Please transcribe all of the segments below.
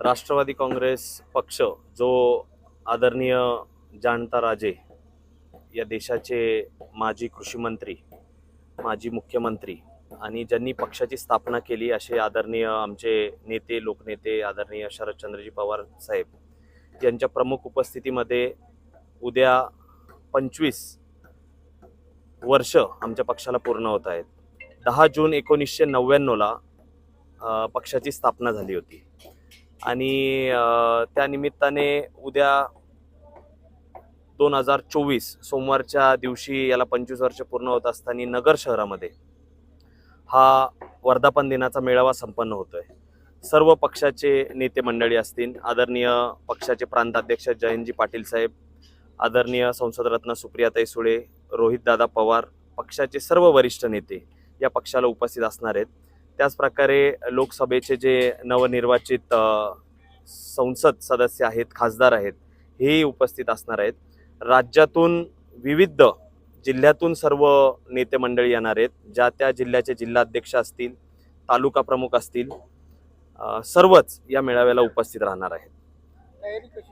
राष्ट्रवादी काँग्रेस पक्ष जो आदरणीय जाणता राजे या देशाचे माजी कृषी मंत्री माजी मुख्यमंत्री आणि ज्यांनी पक्षाची स्थापना केली असे आदरणीय आमचे नेते लोकनेते आदरणीय शरदचंद्रजी पवार साहेब यांच्या प्रमुख उपस्थितीमध्ये उद्या पंचवीस वर्ष आमच्या पक्षाला पूर्ण होत आहेत. दहा जून एकोणीसशे नव्याण्णवला पक्षाची स्थापना झाली होती. आणि त्या निमित्ताने उद्या दोन हजार चोवीस सोमवारच्या दिवशी याला पंचवीस वर्ष पूर्ण होत असताना नगर शहरामध्ये हा वर्धापन दिनाचा मेळावा संपन्न होतोय. सर्व पक्षाचे नेते मंडळी असतील आदरणीय पक्षाचे प्रांताध्यक्ष जयंतजी पाटील साहेब आदरणीय संसदरत्न सुप्रियाताई सुळे रोहितदादा पवार पक्षाचे सर्व वरिष्ठ नेते या पक्षाला उपस्थित असणार आहेत. त्याचप्रकारे लोकसभेचे जे नवनिर्वाचित संसद सदस्य आहेत खासदार आहेत हेही उपस्थित असणार आहेत. राज्यातून विविध जिल्ह्यातून सर्व नेते मंडळी येणार आहेत. ज्या त्या जिल्ह्याचे जिल्हाध्यक्ष असतील तालुका प्रमुख असतील सर्वच या मेळाव्याला उपस्थित राहणार आहेत. तयारी कशी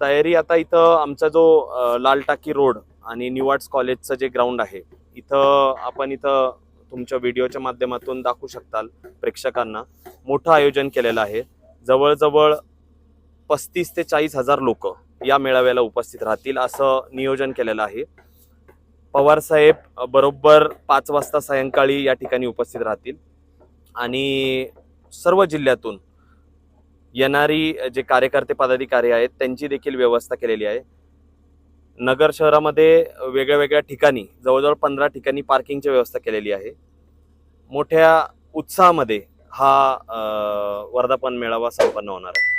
तयारी आता इथं आमचा जो लाल टाकी रोड आणि न्यू आर्ट्स कॉलेजचं जे ग्राउंड आहे इथं आपण इथं तुमच्या व्हिडिओच्या माध्यमातून दाखवू शकताल प्रेक्षकांना. मोठं आयोजन केलेलं आहे. जवळजवळ पस्तीस ते चाळीस हजार लोक या मेळाव्याला उपस्थित राहतील असं नियोजन केलेलं आहे. पवार साहेब बरोबर पाच वाजता सायंकाळी या ठिकाणी उपस्थित राहतील. आणि सर्व जिल्ह्यातून येणारी जे कार्यकर्ते पदाधिकारी आहेत त्यांची देखील व्यवस्था केलेली आहे. नगर शहरामध्ये वेगळ्या वेगळ्या ठिकाणी जवळजवळ पंधरा ठिकाणी पार्किंगची व्यवस्था केलेली आहे. मोठ्या उत्साहामध्ये हा वर्धापन मेळावा संपन्न होणार आहे.